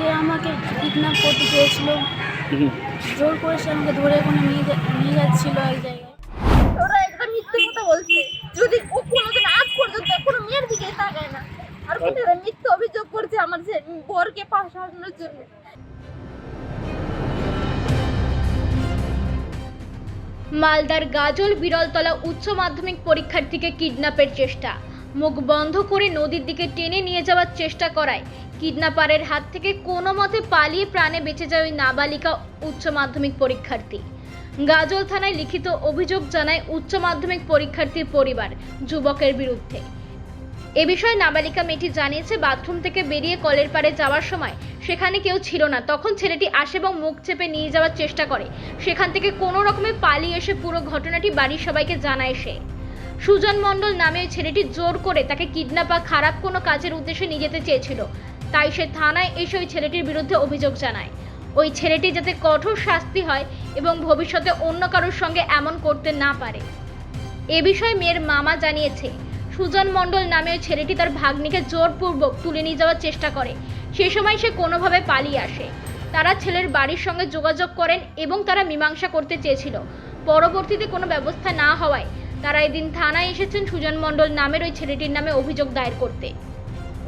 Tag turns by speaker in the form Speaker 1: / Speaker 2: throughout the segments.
Speaker 1: সে আমাকে কিডন্যাপ করতে চেয়েছিল। জোর করে সে আমাকে ধরে ওখানে নিয়ে নিয়ে যাচ্ছিল এক জায়গায়।
Speaker 2: ওরা মিথ্যে কথা বলছে যদি ও কোনোদিন আজ পর্যন্ত কোনো মেয়ের দিকে তাকায় না আর মিথ্যে অভিযোগ করছে আমার যে বরকে জন্য।
Speaker 3: মালদার গাজল বিরলতলা উচ্চ মাধ্যমিক পরীক্ষার্থীকে কিডন্যাপের চেষ্টা। মুখ বন্ধ করে নদীর দিকে টেনে নিয়ে যাওয়ার চেষ্টা করায়। কিডন্যাপারের হাত থেকে কোনো মতে পালিয়ে প্রাণে বেঁচে যায় ওই নাবালিকা উচ্চ মাধ্যমিক পরীক্ষার্থী। গাজল থানায় লিখিত অভিযোগ জানায় উচ্চ মাধ্যমিক পরীক্ষার্থীর পরিবার যুবকের বিরুদ্ধে। এ বিষয়ে নাবালিকা মেয়েটি জানিয়েছে, বাথরুম থেকে বেরিয়ে কলের পাড়ে যাওয়ার সময় সেখানে কেউ ছিল না। তখন ছেলেটি আসে এবং মুখ চেপে নিয়ে যাওয়ার চেষ্টা করে। সেখান থেকে কোনো রকমে পালিয়ে এসে পুরো ঘটনাটি বাড়ির সবাইকে জানায় সে। সুজন মণ্ডল নামে ওই ছেলেটি জোর করে তাকে কিডন্যাপ বা খারাপ কোনো কাজের উদ্দেশ্যে নিয়ে যেতে চেয়েছিল। তাই সে থানায় এসে ওই ছেলেটির বিরুদ্ধে অভিযোগ জানায়। ওই ছেলেটি যাতে কঠোর শাস্তি হয় এবং ভবিষ্যতে অন্য কারোর সঙ্গে এমন করতে না পারে। এ বিষয়ে মেয়ের মামা জানিয়েছে, সুজন মণ্ডল নামে ওই ছেলেটি তার ভাগ্নিকে জোরপূর্বক তুলে নিয়ে যাওয়ার চেষ্টা করে। সে সময় সে কোনোভাবে পালিয়ে আসে। তারা ছেলের বাড়ির সঙ্গে যোগাযোগ করেন এবং তারা মীমাংসা করতে চেয়েছিল। পরবর্তীতে কোনো ব্যবস্থা না হওয়ায় তারা এদিন থানায় এসেছেন সুজন মণ্ডল নামের ওই ছেলেটির নামে অভিযোগ দায়ের করতে।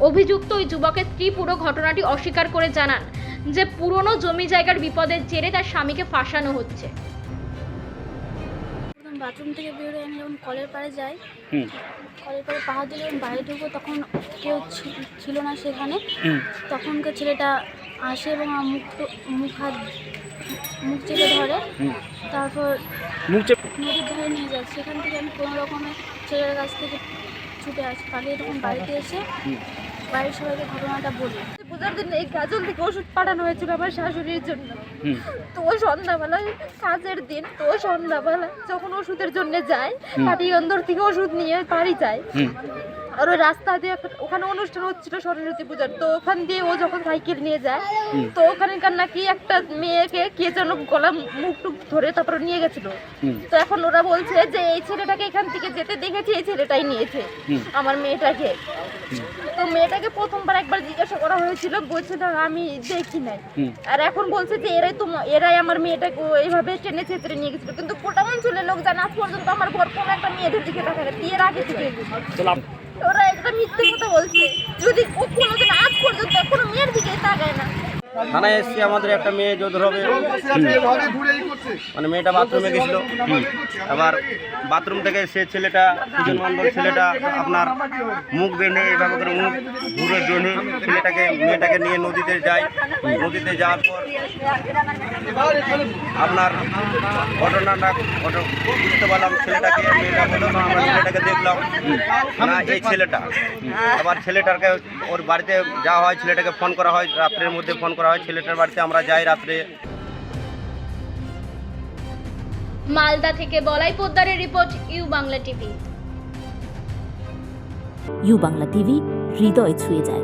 Speaker 3: অভিযুক্ত ওই যুবকের স্ত্রী পুরো ঘটনাটি অস্বীকার করে জানান যে পুরনো জমি জায়গার বিপদের জেরে তার স্বামীকে ফাঁসানো হচ্ছে।
Speaker 1: বাথরুম থেকে বেরোয় আমি যখন কলের পাড়ে যাই কলের পাড়ে পাহাড় দিলে বাইরে ঢুকবো তখন কেউ ছিল না সেখানে। তখনকার ছেলেটা আসে এবং মুখ মুখ হাত মুখ চেপে ধরে। তারপর
Speaker 4: মুখ চেপ
Speaker 1: নদীর ধারে নিয়ে যায়। সেখান থেকে আমি কোনো রকমে ছেলের কাছ থেকে ছুটে আসি। পালিয়ে তখন বাড়িতে এসে বাড়ির সবাইকে ঘটনাটা বলি।
Speaker 2: পূজার দিন এই গাজল থেকে ওষুধ পাঠানো হয়েছিল আমার শাশুড়ির জন্য। তো ও সন্ধ্যাবেলায় কাজের দিন তো সন্ধ্যাবেলা যখন ওষুধের জন্য যায়
Speaker 4: হুম।
Speaker 2: পাটিগন্দর থেকে ওষুধ নিয়ে বাড়ি যায়। আর ওই রাস্তা দিয়ে ওখানে অনুষ্ঠান হচ্ছিল সরস্বতী পূজার। তো ওখান দিয়ে ও যখন সাইকেল নিয়ে যায়। তো ওখানকার নাকি একটা মেয়েকে কে যেন গলা মুখ টুক ধরে তারপরে নিয়ে গেছিল। তো এখন ওরা বলছে যে এই ছেলেটাকে এখান থেকে যেতে দেখেছি এই ছেলেটাই নিয়েছে আমার মেয়েটাকে। তো মেয়েটাকে প্রথমবার একবার জিজ্ঞাসা করা হয়েছিল বলছে না আমি দেখি নাই। আর এখন বলছে যে এরাই তো এরাই আমার মেয়েটাকে এইভাবে টেনে চেতরে নিয়ে গেছিল। কিন্তু গোটা অঞ্চলের লোক জানা আজ পর্যন্ত আমার ঘর কোনো একটা মেয়েদের দিকে তাকায় বিয়ের আগে থেকে ওরা একটা মিথ্যে কথা বলছে। যদি ও কোনোদিন আজ পর্যন্ত কোনো মেয়ের দিকে তাকায় না।
Speaker 5: থানায় এসছি আমাদের একটা মেয়ে যোধ হবে। মানে মেয়েটা বাথরুমে গেছিল। আবার বাথরুম থেকে সে ছেলেটা সুজন মণ্ডল ছেলেটা আপনার মুখ বেঁধে এভাবে করে মুখ ঘুরে বেঁধে ছেলেটাকে মেয়েটাকে নিয়ে নদীতে যায়। নদীতে যাওয়ার পর আপনার ঘটনাটা ঘট- বুঝতে পারলাম ছেলেটাকে মেয়েটা বলল না আমরা ছেলেটাকে দেখলাম। না এই ছেলেটা। আবার ছেলেটাকে ওর বাড়িতে যাওয়া হয় ছেলেটাকে ফোন করা হয় রাত্রের মধ্যে ফোন করা হয় ছেলেটার বাড়িতে আমরা যাই রাত্রে।
Speaker 3: মালদা থেকে Balai পোদ্দারের report U Bangla TV.
Speaker 6: U Bangla TV হৃদয় ছুঁয়ে যায়।